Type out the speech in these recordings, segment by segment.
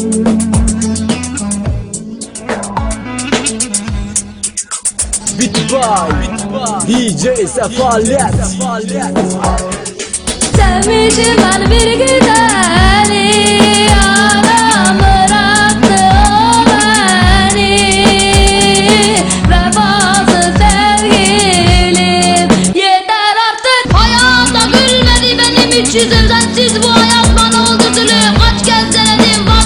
Bit by DJ Sefalet Sevmişim ben bir güzeli Yalan bıraktı o beni Vefasız sevgilim Yeter artık Hayata gülmedi benim hiç yüzüm Sensiz bu hayat bana oldu zulüm Kaç kez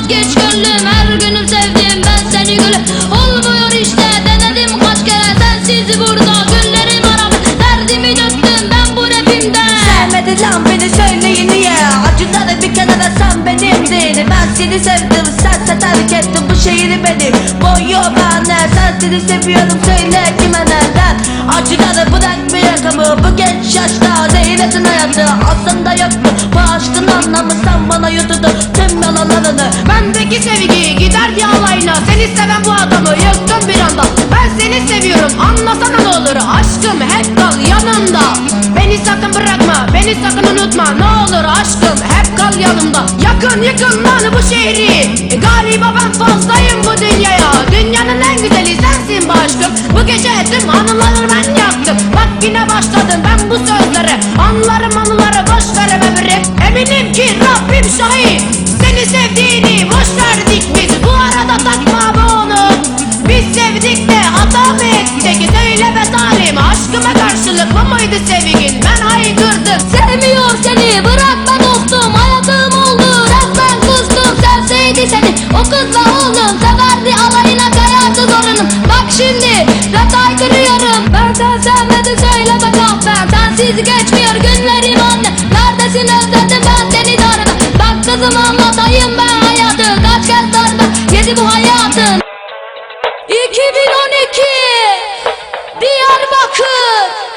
vazgeç gönlüm Her günüm sevdim. Ben seni gülüm. Olmuyor işte denedim kaç kere. Sensiz burada günlerim aram Derdimi döktüm ben bu rapimden Sevmedi lan beni söyleyin niye? Acıları bir kenara sen benimdin. Ben seni sevdim sense terk ettin bu şehri benim. Boyu bana sen seni seviyorum söyle kime neden? Acıları bırak bir yakamı? Bu genç yaşta Değiletin hayatı. Aslında yoktu Bu aşkın anlamı sen bana yutudun. Tüm yalanlarını Bendeki sevgi giderdi alayla Seni seven bu adamı yıktım bir anda. Ben seni seviyorum anlasana ne olur. Aşkım hep kal yanımda Beni sakın bırakma beni sakın unutma. Ne olur aşkım hep kal yanımda. Yakın yıkın lan bu şehri. E, Galiba ben fazlayım bu dünyaya. Dünyanın en güzeli sensin bu aşkım. Bu gece tüm anıları ben yaktım. Bak yine başladım ben bu sözleri Anlarım anıları boş veremem Eminim ki Rabbim şahit anlatayım ben hayatı. Kaç kez darbe yedi bu hayatın 2012 Diyarbakır.